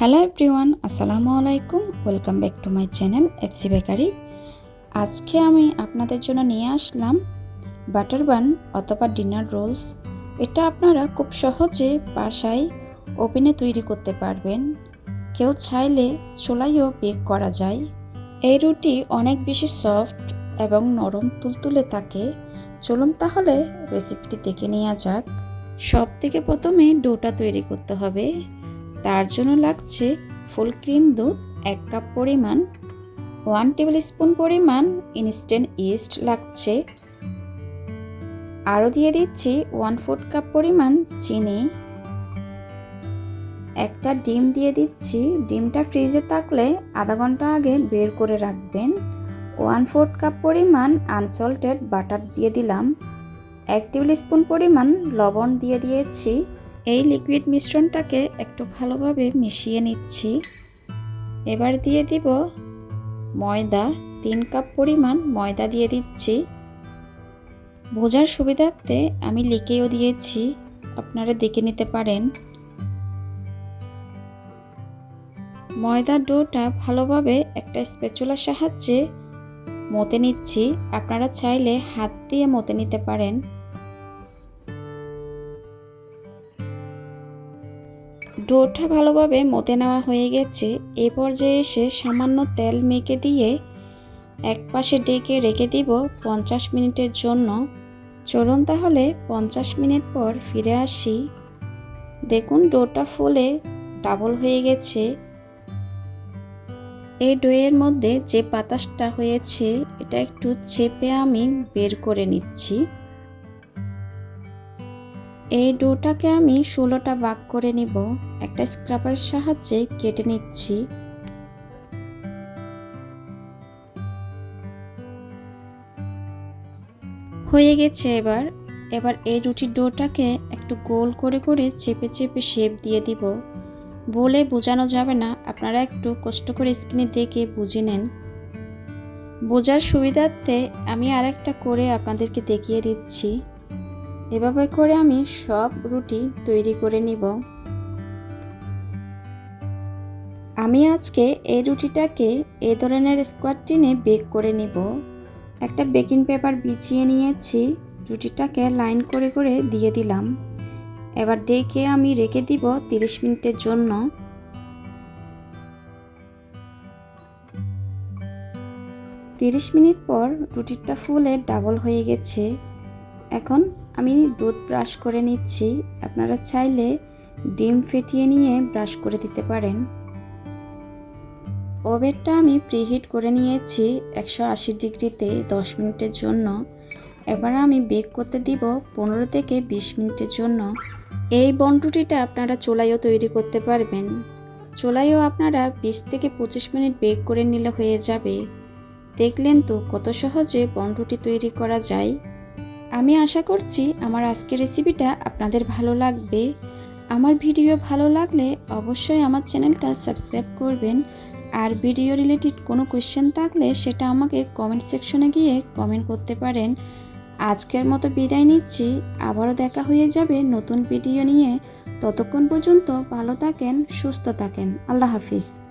Hello everyone আসসালামু আলাইকুম welcome back to my channel FC bakery আজকে আমি আপনাদের জন্য নিয়ে আসলাম বাটার বান অথবা ডিনার রোলস এটা আপনারা খুব সহজে বাসায় ওভেনে তৈরি করতে পারবেন। কেউ চাইলে চোলাইও বেক করা যায়। এই রুটি অনেক বেশি সফট এবং নরম তুলতুলে থাকে। চলুন তাহলে রেসিপিটি দেখে নেওয়া যাক। সব থেকে প্রথমে ডোটা তৈরি করতে হবে। তার জন্য লাগছে ফুল ক্রিম দুধ, এক কাপ পরিমাণ ওয়ান টেবিল স্পুন পরিমাণ ইনস্ট্যান্ট ইস্ট লাগছে। আরও দিয়ে দিচ্ছি ওয়ান ফোর্থ কাপ পরিমাণ চিনি। একটা ডিম দিয়ে দিচ্ছি। ডিমটা ফ্রিজে থাকলে আধা ঘণ্টা আগে বের করে রাখবেন। ওয়ান ফোর্থ কাপ পরিমাণ আনসল্টেড বাটার দিয়ে দিলাম। এক টেবিল স্পুন পরিমাণ লবণ দিয়ে দিয়েছি। এই লিকুইড মিশ্রণটাকে একটু ভালোভাবে মিশিয়ে নিচ্ছি। এবার দিয়ে দিব ময়দা, তিন কাপ পরিমাণ ময়দা দিয়ে দিচ্ছি। বোঝার সুবিধার্থে আমি লিখেও দিয়েছি, আপনারা দেখে নিতে পারেন। ময়দার ডোটা ভালোভাবে একটা স্পেচুলার সাহায্যে মতে নিচ্ছি। আপনারা চাইলে হাত দিয়ে মতে নিতে পারেন। ডোটা ভালোভাবে মতে নেওয়া হয়ে গেছে। এ পর্যায়ে এসে সামান্য তেল মেখে দিয়ে এক পাশে ডেকে রেখে দিব পঞ্চাশ মিনিটের জন্য। চলুন তাহলে পঞ্চাশ মিনিট পর ফিরে আসি। দেখুন ডোটা ফুলে ডাবল হয়ে গেছে। এই ডোয়ের মধ্যে যে বাতাসটা হয়েছে, এটা একটু চেপে আমি বের করে নিচ্ছি। এই ডোটাকে আমি ষোলোটা ভাগ করে নিব। একটা স্ক্রাপারের সাহায্যে কেটে নিচ্ছি। হয়ে গেছে এবার। এবার এই রুটির ডোটাকে একটু গোল করে করে চেপে চেপে শেপ দিয়ে দিব। বলে বোঝানো যাবে না। আপনারা একটু কষ্ট করে স্ক্রিনে দেখে বুঝে নেন। বোঝার সুবিধার্থে আমি আরেকটা করে আপনাদেরকে দেখিয়ে দিচ্ছি। এভাবে করে আমি সব রুটি তৈরি করে নিব। আমি আজকে এই রুটিটাকে এই ধরনের স্কোয়ার টিনে বেক করে নিব। একটা বেকিং পেপার বিছিয়ে নিয়েছি, রুটিটাকে লাইন করে করে দিয়ে দিলাম। এবার ডেকে আমি রেখে দিব তিরিশ মিনিটের জন্য। তিরিশ মিনিট পর রুটিটা ফুলে ডাবল হয়ে গেছে। এখন আমি দুধ ব্রাশ করে নিচ্ছি। আপনারা চাইলে ডিম ফেটিয়ে নিয়ে ব্রাশ করে দিতে পারেন। ওভেনটা আমি প্রিহিট করে নিয়েছি একশো আশি ডিগ্রিতে দশ মিনিটের জন্য। এবার আমি বেক করতে দিব পনেরো থেকে বিশ মিনিটের জন্য। এই বনরুটিটা আপনারা চোলাইও তৈরি করতে পারবেন। চোলাইও আপনারা বিশ থেকে পঁচিশ মিনিট বেক করে নিলে হয়ে যাবে। দেখলেন তো কত সহজে বনরুটি তৈরি করা যায়। আমি আশা করছি আমার আজকের রেসিপিটা আপনাদের ভালো লাগবে। আমার ভিডিও ভালো লাগলে অবশ্যই আমার চ্যানেলটা সাবস্ক্রাইব করবেন। আর ভিডিও রিলেটেড কোনো কোয়েশ্চেন থাকলে সেটা আমাকে কমেন্ট সেকশনে গিয়ে কমেন্ট করতে পারেন। আজকের মতো বিদায় নিচ্ছি। আবারও দেখা হয়ে যাবে নতুন ভিডিও নিয়ে। ততক্ষণ পর্যন্ত ভালো থাকেন, সুস্থ থাকেন। আল্লাহ হাফিজ।